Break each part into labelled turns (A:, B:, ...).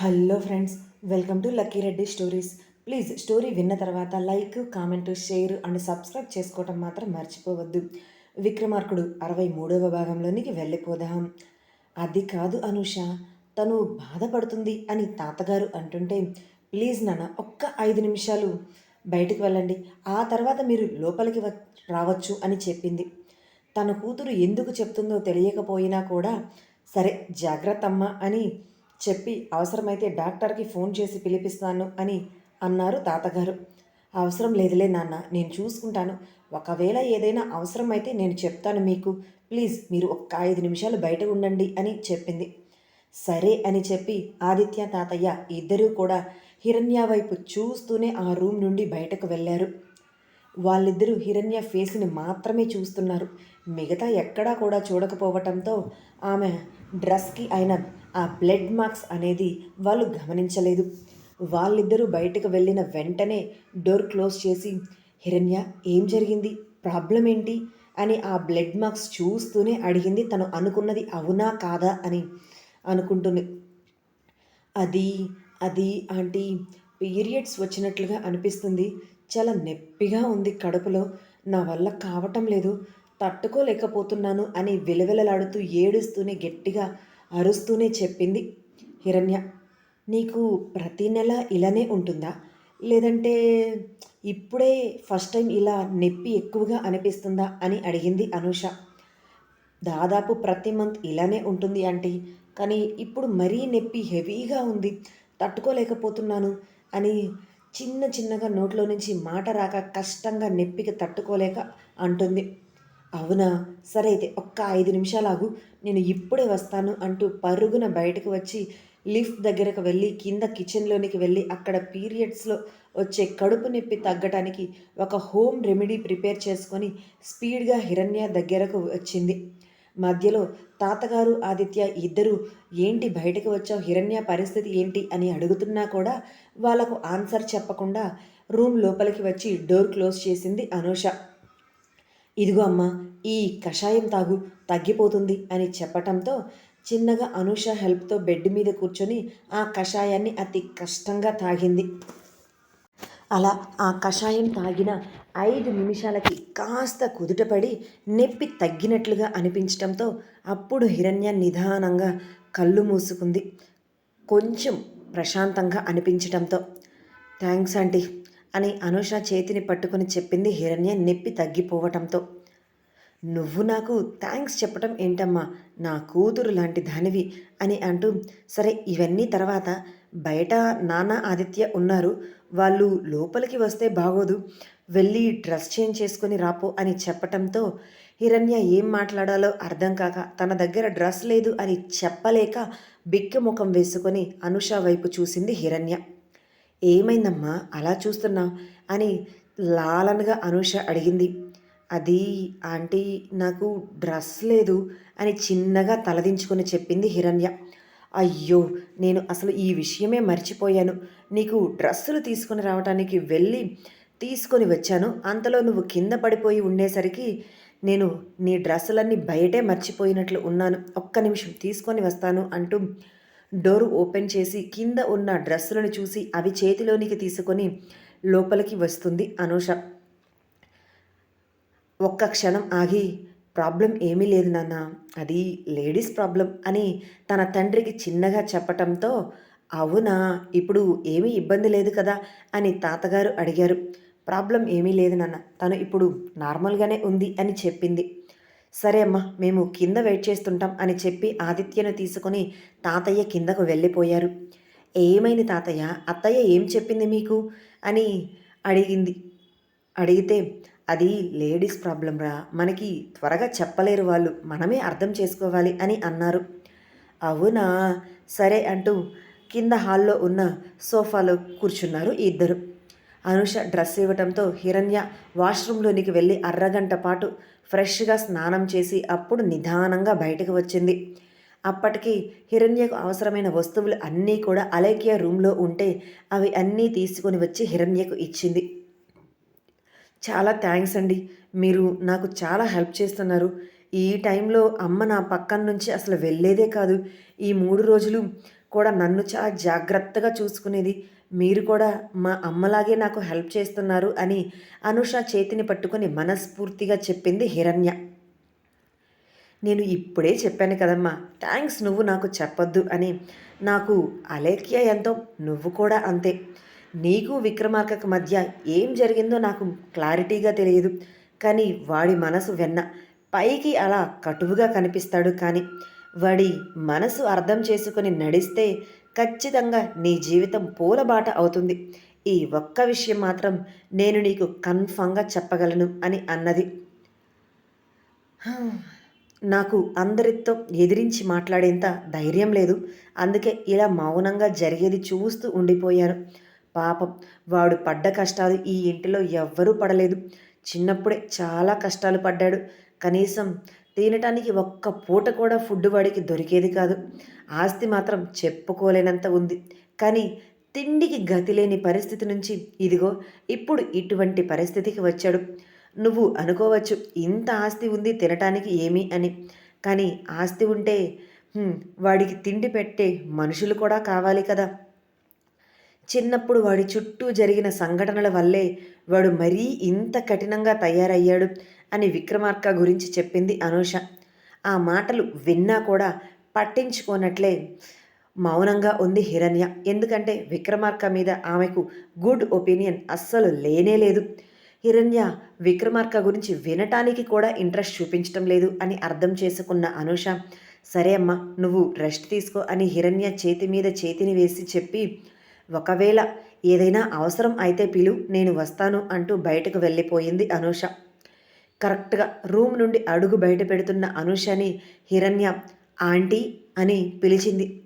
A: Hello friends welcome to lucky Reddy stories. Please story విన్న తర్వాత like comment share and subscribe చేసుకోవటం మాత్రం మర్చిపోవద్దు. విక్రమార్కుడు అరవై మూడవ భాగంలోనికి వెళ్ళిపోదాం. అది కాదు అనుష తను బాధపడుతుంది అని తాతగారు అంటుంటే ప్లీజ్ నాన్న ఒక్క ఐదు నిమిషాలు బయటికి వెళ్ళండి. ఆ తర్వాత మీరు లోపలికి వ రావచ్చు అని చెప్పింది. తన కూతురు ఎందుకు చెప్తుందో తెలియకపోయినా కూడా సరే జాగ్రత్త అమ్మ అని చెప్పి అవసరమైతే డాక్టర్కి ఫోన్ చేసి పిలిపిస్తాను అని అన్నారు తాతగారు. అవసరం లేదులే నాన్న నేను చూసుకుంటాను. ఒకవేళ ఏదైనా అవసరమైతే నేను చెప్తాను మీకు. ప్లీజ్ మీరు ఒక్క ఐదు నిమిషాలు బయట ఉండండి అని చెప్పింది. సరే అని చెప్పి ఆదిత్య తాతయ్య ఇద్దరూ కూడా హిరణ్య వైపు చూస్తూనే ఆ రూమ్ నుండి బయటకు వెళ్ళారు. వాళ్ళిద్దరూ హిరణ్య ఫేస్ని మాత్రమే చూస్తున్నారు. మిగతా ఎక్కడా కూడా చూడకపోవటంతో ఆమె డ్రెస్కి అయిన ఆ బ్లడ్ మార్క్స్ అనేది వాళ్ళు గమనించలేదు. వాళ్ళిద్దరూ బయటకు వెళ్ళిన వెంటనే డోర్ క్లోజ్ చేసి హిరణ్య ఏం జరిగింది? ప్రాబ్లం ఏంటి? అని ఆ బ్లడ్ మార్క్స్ చూస్తూనే అడిగింది తను అనుకున్నది అవునా కాదా అని అనుకుంటుంది. అది అది ఆంటీ పీరియడ్స్ వచ్చినట్లుగా అనిపిస్తుంది. చాలా నొప్పిగా ఉంది కడుపులో. నా వల్ల కావటం లేదు. తట్టుకోలేకపోతున్నాను అని విలవిలలాడుతూ ఏడుస్తూనే గట్టిగా అరుస్తూనే చెప్పింది. హిరణ్య నీకు ప్రతి నెల ఇలానే ఉంటుందా? లేదంటే ఇప్పుడే ఫస్ట్ టైం ఇలా నొప్పి ఎక్కువగా అనిపిస్తుందా అని అడిగింది అనూష. దాదాపు ప్రతి మంత్ ఇలానే ఉంటుంది ఆంటీ కానీ ఇప్పుడు మరీ నొప్పి హెవీగా ఉంది తట్టుకోలేకపోతున్నాను అని చిన్న చిన్నగా నోట్లో నుంచి మాట రాక కష్టంగా నొప్పికి తట్టుకోలేక అంటుంది. అవునా? సరే అయితే ఒక్క ఐదు నిమిషాలాగు. నేను ఇప్పుడే వస్తాను అంటూ పరుగున బయటకు వచ్చి లిఫ్ట్ దగ్గరకు వెళ్ళి కింద కిచెన్లోనికి వెళ్ళి అక్కడ పీరియడ్స్లో వచ్చే కడుపు నొప్పి తగ్గటానికి ఒక హోమ్ రెమెడీ ప్రిపేర్ చేసుకొని స్పీడ్గా హిరణ్య దగ్గరకు వచ్చింది. మధ్యలో తాతగారు ఆదిత్య ఇద్దరు ఏంటి బయటకు వచ్చావు? హిరణ్య పరిస్థితి ఏంటి? అని అడుగుతున్నా కూడా వాళ్ళకు ఆన్సర్ చెప్పకుండా రూమ్ లోపలికి వచ్చి డోర్ క్లోజ్ చేసింది అనూష. ఇదిగో అమ్మ ఈ కషాయం తాగు తగ్గిపోతుంది అని చెప్పటంతో చిన్నగా అనూష హెల్ప్తో బెడ్ మీద కూర్చొని ఆ కషాయాన్ని అతి కష్టంగా తాగింది. అలా ఆ కషాయం తాగిన ఐదు నిమిషాలకి కాస్త కుదుటపడి నొప్పి తగ్గినట్లుగా అనిపించటంతో అప్పుడు హిరణ్య నిదానంగా కళ్ళు మూసుకుంది. కొంచెం ప్రశాంతంగా అనిపించటంతో థ్యాంక్స్ ఆంటీ. అని అనుష చేతిని పట్టుకుని చెప్పింది హిరణ్య నొప్పి తగ్గిపోవటంతో. నువ్వు నాకు థ్యాంక్స్ చెప్పటం ఏంటమ్మా? నా కూతురు లాంటి దానివి అని అంటూ సరే ఇవన్నీ తర్వాత. బయట నాన్న ఆదిత్య ఉన్నారు. వాళ్ళు లోపలికి వస్తే బాగోదు. వెళ్ళి డ్రెస్ చేంజ్ చేసుకొని రాపో అని చెప్పటంతో హిరణ్య ఏం మాట్లాడాలో అర్థం కాక తన దగ్గర డ్రెస్ లేదు అని చెప్పలేక బిక్క ముఖం వేసుకొని అనుష వైపు చూసింది హిరణ్య. ఏమైందమ్మా? అలా చూస్తున్నావు అని లాలనగా అనుష అడిగింది. అది ఆంటీ నాకు డ్రెస్ లేదు అని చిన్నగా తలదించుకుని చెప్పింది హిరణ్య. అయ్యో నేను అసలు ఈ విషయమే మర్చిపోయాను. నీకు డ్రెస్సులు తీసుకుని రావడానికి వెళ్ళి తీసుకొని వచ్చాను. అంతలో నువ్వు కింద పడిపోయి ఉండేసరికి నేను నీ డ్రెస్సులన్నీ బయటే మర్చిపోయినట్లు ఉన్నాను. ఒక్క నిమిషం తీసుకొని వస్తాను అంటూ డోర్ ఓపెన్ చేసి కింద ఉన్న డ్రెస్సులను చూసి అవి చేతిలోనికి తీసుకొని లోపలికి వస్తుంది అనూష. ఒక్క క్షణం ఆగి ప్రాబ్లం ఏమీ లేదు నాన్న అది లేడీస్ ప్రాబ్లం అని తన తండ్రికి చిన్నగా చెప్పటంతో అవునా ఇప్పుడు ఏమీ ఇబ్బంది లేదు కదా అని తాతగారు అడిగారు. ప్రాబ్లం ఏమీ లేదు నాన్న తను ఇప్పుడు నార్మల్గానే ఉంది అని చెప్పింది. సరే అమ్మా మేము కింద వెయిట్ చేస్తుంటాం అని చెప్పి ఆదిత్యను తీసుకొని తాతయ్య కిందకు వెళ్ళిపోయారు. ఏమైంది తాతయ్య? అత్తయ్య ఏం చెప్పింది మీకు? అని అడిగింది. అడిగితే అది లేడీస్ ప్రాబ్లం రా మనకి త్వరగా చెప్పలేరు వాళ్ళు మనమే అర్థం చేసుకోవాలి అని అన్నారు. అవునా? సరే అంటూ కింద హాల్లో ఉన్న సోఫాలో కూర్చున్నారు ఇద్దరు. అనుష డ్రెస్ ఇవ్వటంతో హిరణ్య వాష్రూమ్లోనికి వెళ్ళి అర్రగంట పాటు ఫ్రెష్గా స్నానం చేసి అప్పుడు నిదానంగా బయటకు వచ్చింది. అప్పటికి హిరణ్యకు అవసరమైన వస్తువులు అన్నీ కూడా అలేఖ్య రూమ్లో ఉంటే అవి అన్నీ తీసుకొని వచ్చి హిరణ్యకు ఇచ్చింది. చాలా థ్యాంక్స్ అండి. మీరు నాకు చాలా హెల్ప్ చేస్తున్నారు. ఈ టైంలో అమ్మ నా పక్కన నుంచి అసలు వెళ్ళేదే కాదు. ఈ మూడు రోజులు కూడా నన్ను చాలా జాగ్రత్తగా చూసుకునేది. మీరు కూడా మా అమ్మలాగే నాకు హెల్ప్ చేస్తున్నారు అని అనుష చేతిని పట్టుకొని మనస్ఫూర్తిగా చెప్పింది హిరణ్య. నేను ఇప్పుడే చెప్పాను కదమ్మా థ్యాంక్స్ నువ్వు నాకు చెప్పొద్దు అని. నాకు అలేఖ్య ఎంతో నువ్వు కూడా అంతే. నీకు విక్రమార్కకు మధ్య ఏం జరిగిందో నాకు క్లారిటీగా తెలియదు. కానీ వాడి మనసు వెన్న. పైకి అలా కటువుగా కనిపిస్తాడు కానీ వాడి మనసు అర్థం చేసుకుని నడిస్తే ఖచ్చితంగా నీ జీవితం పూలబాట అవుతుంది. ఈ ఒక్క విషయం మాత్రం నేను నీకు కన్ఫామ్గా చెప్పగలను అని అన్నది. నాకు అందరితో ఎదిరించి మాట్లాడేంత ధైర్యం లేదు. అందుకే ఇలా మౌనంగా జరిగేది చూస్తూ ఉండిపోయాను. పాపం వాడు పడ్డ కష్టాలు ఈ ఇంటిలో ఎవ్వరూ పడలేదు. చిన్నప్పుడే చాలా కష్టాలు పడ్డాడు. కనీసం తినటానికి ఒక్క పూట కూడా ఫుడ్ వాడికి దొరికేది కాదు. ఆస్తి మాత్రం చెప్పుకోలేనంత ఉంది. కానీ తిండికి గతి లేని పరిస్థితి నుంచి ఇదిగో ఇప్పుడు ఇటువంటి పరిస్థితికి వచ్చాడు. నువ్వు అనుకోవచ్చు ఇంత ఆస్తి ఉంది తినటానికి ఏమీ అని. కానీ ఆస్తి ఉంటే వాడికి తిండి పెట్టే మనుషులు కూడా కావాలి కదా. చిన్నప్పుడు వాడి చుట్టూ జరిగిన సంఘటనల వల్లే వాడు మరీ ఇంత కఠినంగా తయారయ్యాడు. అని విక్రమార్క గురించి చెప్పింది అనూష. ఆ మాటలు విన్నా కూడా పట్టించుకోనట్లే మౌనంగా ఉంది హిరణ్య. ఎందుకంటే విక్రమార్క మీద ఆమెకు గుడ్ ఒపీనియన్ అస్సలు లేనే లేదు. హిరణ్య విక్రమార్క గురించి వినటానికి కూడా ఇంట్రెస్ట్ చూపించటం లేదు అని అర్థం చేసుకున్న అనుష సరే అమ్మా నువ్వు రెస్ట్ తీసుకో అని హిరణ్య చేతి మీద చేతిని వేసి చెప్పి ఒకవేళ ఏదైనా అవసరం అయితే పిలు నేను వస్తాను అంటూ బయటకు వెళ్ళిపోయింది అనూష. కరెక్ట్గా రూమ్ నుండి అడుగు బయట పెడుతున్న అనూషని హిరణ్య ఆంటీ అని పిలిచింది.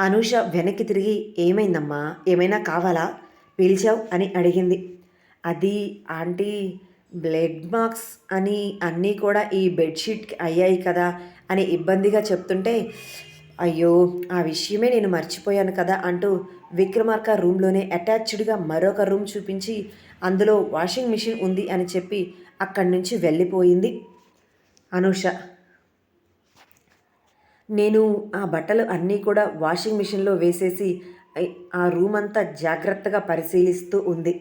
A: అనూష వెనక్కి తిరిగి ఏమైందమ్మా? ఏమైనా కావాలా? పిలిచావు? అని అడిగింది. అది ఆంటీ బ్లడ్ మార్క్స్ అని అన్నీ కూడా ఈ బెడ్షీట్కి అయ్యాయి కదా అని ఇబ్బందిగా చెప్తుంటే అయ్యో ఆ విషయమే నేను మర్చిపోయాను కదా అంటూ విక్రమార్క రూమ్లోనే అటాచ్డ్గా మరొక రూమ్ చూపించి అందులో వాషింగ్ మిషన్ ఉంది అని చెప్పి అక్కడి నుంచి వెళ్ళిపోయింది. అనూష నేను ఆ బట్టలు అన్నీ కూడా వాషింగ్ మిషన్లో వేసేసి ఆ రూమ్ అంతా జాగ్రత్తగా పరిశీలిస్తూ ఉంది.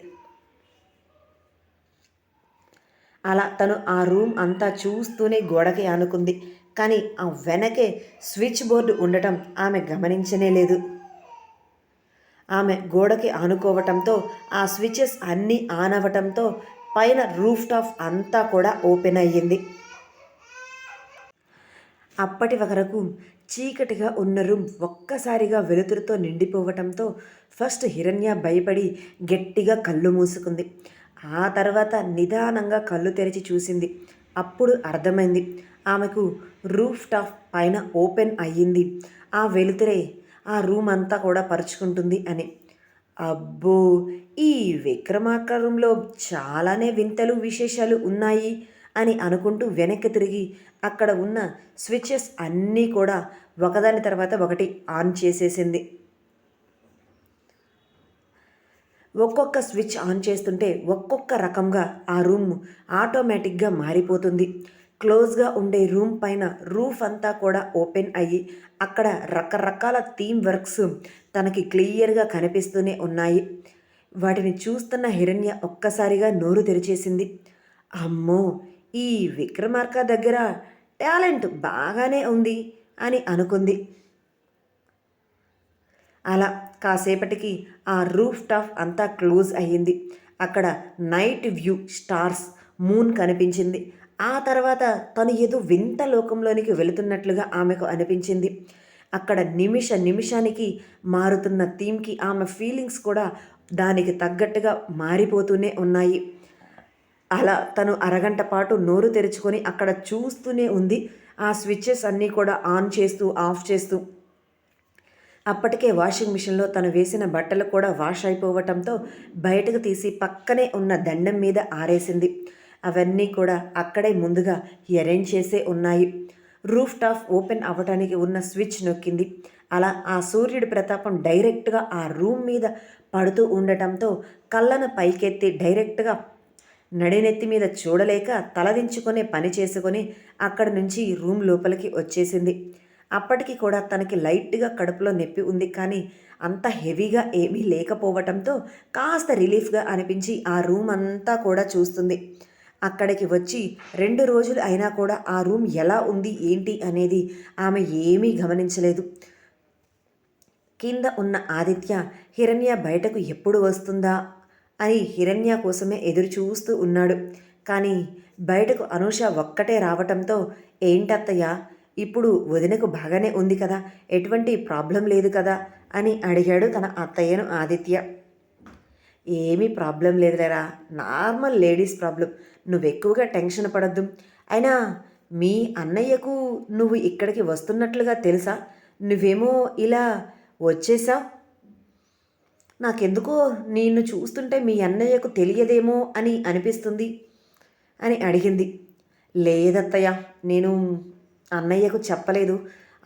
A: అలా తను ఆ రూమ్ అంతా చూస్తూనే గోడకి ఆనుకుంది. కానీ ఆ వెనకే స్విచ్ బోర్డు ఉండటం ఆమె గమనించనే లేదు. ఆమె గోడకి ఆనుకోవటంతో ఆ స్విచెస్ అన్నీ ఆన్ అవ్వటంతో పైన రూఫ్ టాప్ అంతా కూడా ఓపెన్ అయ్యింది. అప్పటి వరకు చీకటిగా ఉన్న రూమ్ ఒక్కసారిగా వెలుతురుతో నిండిపోవటంతో ఫస్ట్ హిరణ్య భయపడి గట్టిగా కళ్ళు మూసుకుంది. ఆ తర్వాత నిదానంగా కళ్ళు తెరిచి చూసింది. అప్పుడు అర్థమైంది. ఆమెకు రూఫ్ టాప్ పైన ఓపెన్ అయ్యింది. ఆ వెలుతురే ఆ రూమ్ అంతా కూడా పరుచుకుంటుంది అని. అబ్బో! ఈ విక్రమాకారంలో చాలానే వింతలు విశేషాలు ఉన్నాయి అని అనుకుంటూ వెనక్కి తిరిగి అక్కడ ఉన్న స్విచెస్ అన్నీ కూడా ఒకదాని తర్వాత ఒకటి ఆన్ చేసేసింది. ఒక్కొక్క స్విచ్ ఆన్ చేస్తుంటే ఒక్కొక్క రకంగా ఆ రూమ్ ఆటోమేటిక్గా మారిపోతుంది. క్లోజ్గా ఉండే రూమ్ పైన రూఫ్ అంతా కూడా ఓపెన్ అయ్యి అక్కడ రకరకాల థీమ్ వర్క్స్ తనకి క్లియర్గా కనిపిస్తూనే ఉన్నాయి. వాటిని చూస్తున్న హిరణ్య ఒక్కసారిగా నోరు తెరిచేసింది. అమ్మో! ఈ విక్రమార్క దగ్గర టాలెంట్ బాగానే ఉంది అని అనుకుంది. అలా కాసేపటికి ఆ రూఫ్ టాప్ అంతా క్లోజ్ అయ్యింది. అక్కడ నైట్ వ్యూ స్టార్స్ మూన్ కనిపించింది. ఆ తర్వాత తను ఏదో వింత లోకంలోనికి వెళుతున్నట్లుగా ఆమెకు అనిపించింది. అక్కడ నిమిష నిమిషానికి మారుతున్న థీమ్కి ఆమె ఫీలింగ్స్ కూడా దానికి తగ్గట్టుగా మారిపోతూనే ఉన్నాయి. అలా తను అరగంట పాటు నోరు తెరుచుకొని అక్కడ చూస్తూనే ఉంది. ఆ స్విచ్చెస్ అన్నీ కూడా ఆన్ చేస్తూ ఆఫ్ చేస్తూ. అప్పటికే వాషింగ్ మిషన్లో తను వేసిన బట్టలు కూడా వాష్ అయిపోవటంతో బయటకు తీసి పక్కనే ఉన్న దండం మీద ఆరేసింది. అవన్నీ కూడా అక్కడే ముందుగా అరేంజ్ చేసే ఉన్నాయి. రూఫ్ టాప్ ఓపెన్ అవ్వటానికి ఉన్న స్విచ్ నొక్కింది. అలా ఆ సూర్యుడి ప్రతాపం డైరెక్ట్గా ఆ రూమ్ మీద పడుతూ ఉండటంతో కళ్ళను పైకెత్తి డైరెక్ట్గా నడినెత్తి మీద చూడలేక తలదించుకునే పని చేసుకొని అక్కడి నుంచి రూమ్ లోపలికి వచ్చేసింది. అప్పటికి కూడా తనకి లైట్గా కడుపులో నొప్పి ఉంది కానీ అంత హెవీగా ఏమీ లేకపోవటంతో కాస్త రిలీఫ్గా అనిపించి ఆ రూమ్ అంతా కూడా చూస్తుంది. అక్కడికి వచ్చి రెండు రోజులు అయినా కూడా ఆ రూమ్ ఎలా ఉంది ఏంటి అనేది ఆమె ఏమీ గమనించలేదు. కింద ఉన్న ఆదిత్య హిరణ్య బయటకు ఎప్పుడు వస్తుందా అని హిరణ్య కోసమే ఎదురు చూస్తూ ఉన్నాడు. కానీ బయటకు అనూష ఒక్కటే రావటంతో ఏంటత్తయ్య ఇప్పుడు వదినకు బాగానే ఉంది కదా ఎటువంటి ప్రాబ్లం లేదు కదా అని అడిగాడు తన అత్తయ్యను ఆదిత్య. ఏమీ ప్రాబ్లం లేదులేరా నార్మల్ లేడీస్ ప్రాబ్లం. నువ్వు ఎక్కువగా టెన్షన్ పడద్దు. అయినా మీ అన్నయ్యకు నువ్వు ఇక్కడికి వస్తున్నట్లుగా తెలుసా? నువ్వేమో ఇలా వచ్చేసా నాకెందుకో నిన్ను చూస్తుంటే మీ అన్నయ్యకు తెలియదేమో అని అనిపిస్తుంది అని అడిగింది. లేదత్తయ్య నేను అన్నయ్యకు చెప్పలేదు.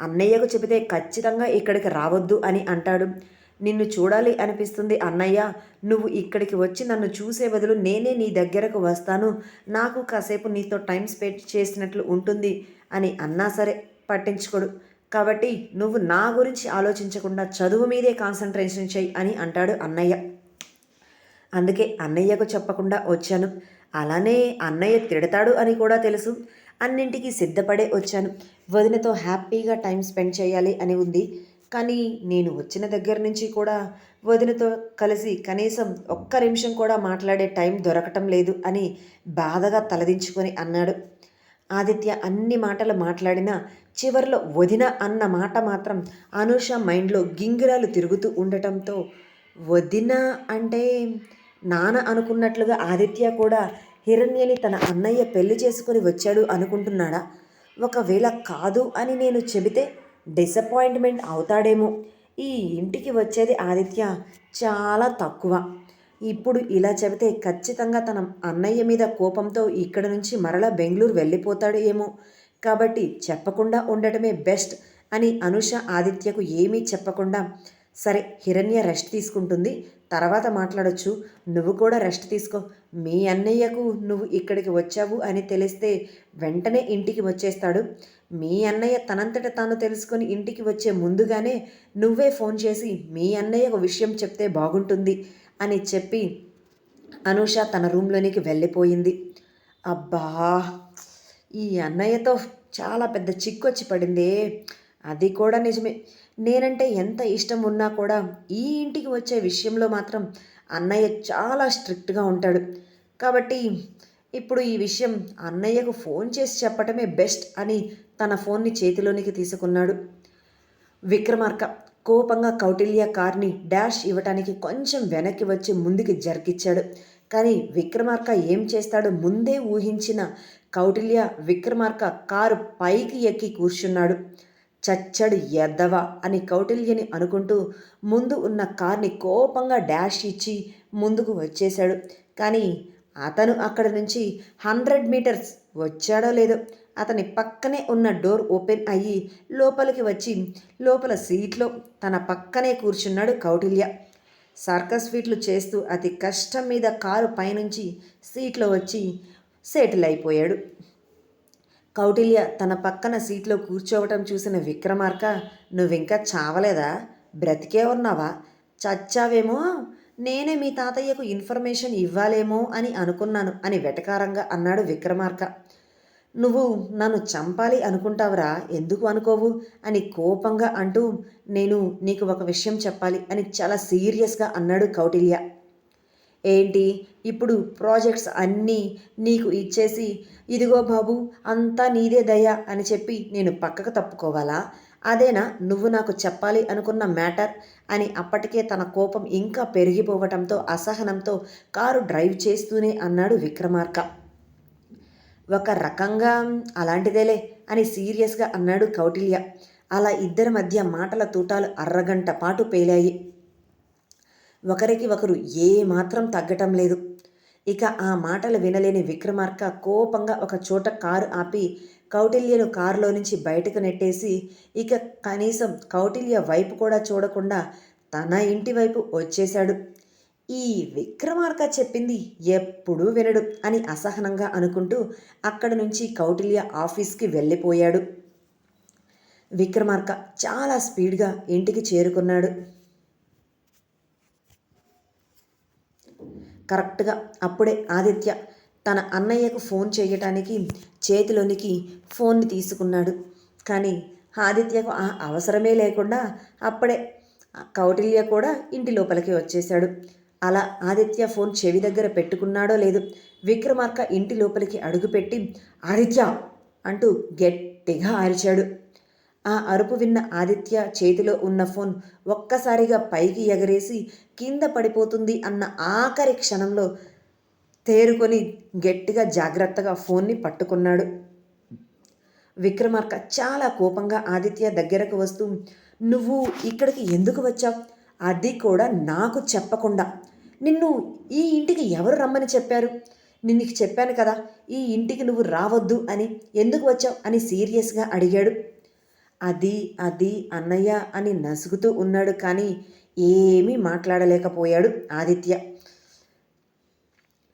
A: అన్నయ్యకు చెబితే ఖచ్చితంగా ఇక్కడికి రావద్దు అని అంటాడు. నిన్ను చూడాలి అనిపిస్తుంది అన్నయ్య. నువ్వు ఇక్కడికి వచ్చి నన్ను చూసే బదులు నేనే నీ దగ్గరకు వస్తాను. నాకు కాసేపు నీతో టైం స్పెండ్ చేసినట్లు ఉంటుంది అని అన్నా సరే పట్టించుకోడు. కాబట్టి నువ్వు నా గురించి ఆలోచించకుండా చదువు మీదే కాన్సన్ట్రేషన్ చేయి అని అంటాడు అన్నయ్య. అందుకే అన్నయ్యకు చెప్పకుండా వచ్చాను. అలానే అన్నయ్య తిడతాడు అని కూడా తెలుసు. అన్నింటికి సిద్ధపడే వచ్చాను. వదినతో హ్యాపీగా టైం స్పెండ్ చేయాలి అని ఉంది. కానీ నేను వచ్చిన దగ్గర నుంచి కూడా వదినతో కలిసి కనీసం ఒక్క నిమిషం కూడా మాట్లాడే టైం దొరకటం లేదు అని బాధగా తలదించుకొని అన్నాడు. ఆదిత్య అన్ని మాటలు మాట్లాడినా చివరిలో వదిన అన్న మాట మాత్రం అనూష మైండ్లో గింగిరాలు తిరుగుతూ ఉండటంతో వదిన అంటే నాన్న అనుకున్నట్లుగా ఆదిత్య కూడా హిరణ్యని తన అన్నయ్య పెళ్ళి చేసుకుని వచ్చాడు అనుకుంటున్నాడా? ఒకవేళ కాదు అని నేను చెబితే డిసప్పాయింట్మెంట్ అవుతాడేమో. ఈ ఇంటికి వచ్చేది ఆదిత్య చాలా తక్కువ. ఇప్పుడు ఇలా చెబితే ఖచ్చితంగా తన అన్నయ్య మీద కోపంతో ఇక్కడ నుంచి మరలా బెంగళూరు వెళ్ళిపోతాడు ఏమో. కాబట్టి చెప్పకుండా ఉండటమే బెస్ట్ అని అనుష ఆదిత్యకు ఏమీ చెప్పకుండా సరే హిరణ్య రెస్ట్ తీసుకుంటుంది తర్వాత మాట్లాడొచ్చు. నువ్వు కూడా రెస్ట్ తీసుకో. మీ అన్నయ్యకు నువ్వు ఇక్కడికి వచ్చావు అని తెలిస్తే వెంటనే ఇంటికి వచ్చేస్తాడు. మీ అన్నయ్య తనంతట తాను తెలుసుకుని ఇంటికి వచ్చే ముందుగానే నువ్వే ఫోన్ చేసి మీ అన్నయ్య ఒక విషయం చెప్తే బాగుంటుంది అని చెప్పి అనూష తన రూమ్లోనికి వెళ్ళిపోయింది. అబ్బా ఈ అన్నయ్యతో చాలా పెద్ద చిక్కొచ్చి పడిందే. అది కూడా నిజమే. నేనంటే ఎంత ఇష్టం ఉన్నా కూడా ఈ ఇంటికి వచ్చే విషయంలో మాత్రం అన్నయ్య చాలా స్ట్రిక్ట్గా ఉంటాడు. కాబట్టి ఇప్పుడు ఈ విషయం అన్నయ్యకు ఫోన్ చేసి చెప్పటమే బెస్ట్ అని తన ఫోన్ని చేతిలోనికి తీసుకున్నాడు. విక్రమార్క కోపంగా కౌటిల్య కార్ని డాష్ ఇవ్వటానికి కొంచెం వెనక్కి వచ్చి ముందుకి జరికిచ్చాడు. కానీ విక్రమార్క ఏం చేస్తాడో ముందే ఊహించిన కౌటిల్య విక్రమార్క కారు పైకి ఎక్కి కూర్చున్నాడు. చచ్చడు ఎద్దవ అని కౌటిల్యని అనుకుంటూ ముందు ఉన్న కార్ని కోపంగా డాష్ ఇచ్చి ముందుకు వచ్చేశాడు. కానీ అతను అక్కడ నుంచి హండ్రెడ్ మీటర్స్ వచ్చాడో లేదో అతని పక్కనే ఉన్న డోర్ ఓపెన్ అయ్యి లోపలికి వచ్చి లోపల సీట్లో తన పక్కనే కూర్చున్నాడు కౌటిల్య. సర్కస్ ఫీట్లు చేస్తూ అతి కష్టం మీద కారు పైనుంచి సీట్లో వచ్చి సెటిల్ అయిపోయాడు. కౌటిల్య తన పక్కన సీట్లో కూర్చోవటం చూసిన విక్రమార్క నువ్వింకా చావలేదా? బ్రతికే ఉన్నావా? చచ్చావేమో? నేనే మీ తాతయ్యకు ఇన్ఫర్మేషన్ ఇవ్వాలేమో అని అనుకున్నాను అని వెటకారంగా అన్నాడు విక్రమార్క. నువ్వు నన్ను చంపాలి అనుకుంటావురా ఎందుకు అనుకోవు అని కోపంగా అంటూ నేను నీకు ఒక విషయం చెప్పాలి అని చాలా సీరియస్గా అన్నాడు కౌటిల్య. ఏంటి? ఇప్పుడు ప్రాజెక్ట్స్ అన్నీ నీకు ఇచ్చేసి ఇదిగో బాబు అంతా నీదే దయ అని చెప్పి నేను పక్కకు తప్పుకోవాలా? అదేనా? నువ్వు నాకు చెప్పాలి అనుకున్న మ్యాటర్ అని అప్పటికే తన కోపం ఇంకా పెరిగిపోవటంతో అసహనంతో కారు డ్రైవ్ చేస్తూనే అన్నాడు విక్రమార్క. ఒక రకంగా అలాంటిదేలే అని సీరియస్గా అన్నాడు కౌటిల్య. అలా ఇద్దరి మధ్య మాటల తూటాలు అర్రగంట పాటు పేలాయి. ఒకరికి ఒకరు ఏ మాత్రం తగ్గటం లేదు. ఇక ఆ మాటలు వినలేని విక్రమార్క కోపంగా ఒక చోట కారు ఆపి కౌటిల్యను కారులో నుంచి బయటకు నెట్టేసి ఇక కనీసం కౌటిల్య వైపు కూడా చూడకుండా తన ఇంటి వైపు వచ్చేశాడు. ఈ విక్రమార్క చెప్పింది ఎప్పుడూ వినడు అని అసహనంగా అనుకుంటూ అక్కడి నుంచి కౌటిల్య ఆఫీస్కి వెళ్ళిపోయాడు. విక్రమార్క చాలా స్పీడ్గా ఇంటికి చేరుకున్నాడు. కరెక్ట్గా అప్పుడే ఆదిత్య తన అన్నయ్యకు ఫోన్ చేయటానికి చేతిలోనికి ఫోన్ని తీసుకున్నాడు. కానీ ఆదిత్యకు ఆ అవసరమే లేకుండా అప్పుడే కౌటిల్య కూడా ఇంటి లోపలికి వచ్చేశాడు. అలా ఆదిత్య ఫోన్ చెవి దగ్గర పెట్టుకున్నాడో లేదు విక్రమార్క ఇంటి లోపలికి అడుగుపెట్టి ఆదిత్య! అంటూ గట్టిగా అరిచాడు. ఆ అరుపు విన్న ఆదిత్య చేతిలో ఉన్న ఫోన్ ఒక్కసారిగా పైకి ఎగరేసి కింద పడిపోతుంది అన్న ఆఖరి క్షణంలో తేరుకొని గట్టిగా జాగ్రత్తగా ఫోన్ని పట్టుకున్నాడు. విక్రమార్క చాలా కోపంగా ఆదిత్య దగ్గరకు వస్తూ నువ్వు ఇక్కడికి ఎందుకు వచ్చావు? అది కూడా నాకు చెప్పకుండా. నిన్ను ఈ ఇంటికి ఎవరు రమ్మని చెప్పారు? నిన్ను చెప్పాను కదా ఈ ఇంటికి నువ్వు రావద్దు అని ఎందుకు వచ్చావు? అని సీరియస్గా అడిగాడు. అది అది అన్నయ్య అని నసుగుతూ ఉన్నాడు కానీ ఏమీ మాట్లాడలేకపోయాడు ఆదిత్య.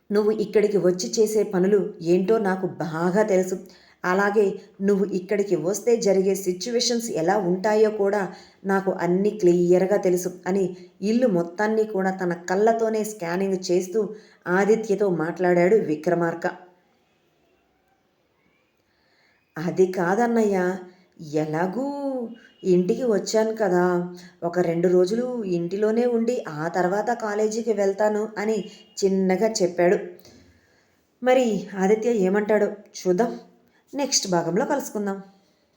A: నువ్వు ఇక్కడికి వచ్చి చేసే పనులు ఏంటో నాకు బాగా తెలుసు. అలాగే నువ్వు ఇక్కడికి వస్తే జరిగే సిచ్యువేషన్స్ ఎలా ఉంటాయో కూడా నాకు అన్నీ క్లియర్గా తెలుసు అని ఇల్లు మొత్తాన్ని కూడా తన కళ్ళతోనే స్కానింగ్ చేస్తూ ఆదిత్యతో మాట్లాడాడు విక్రమార్క. అది కాదన్నయ్య ఎలాగూ ఇంటికి వచ్చాను కదా. ఒక రెండు రోజులు ఇంటిలోనే ఉండి ఆ తర్వాత కాలేజీకి వెళ్తాను అని చిన్నగా చెప్పాడు. మరి ఆదిత్య ఏమంటాడో? చూద్దాం. నెక్స్ట్ భాగంలో కలుసుకుందాం.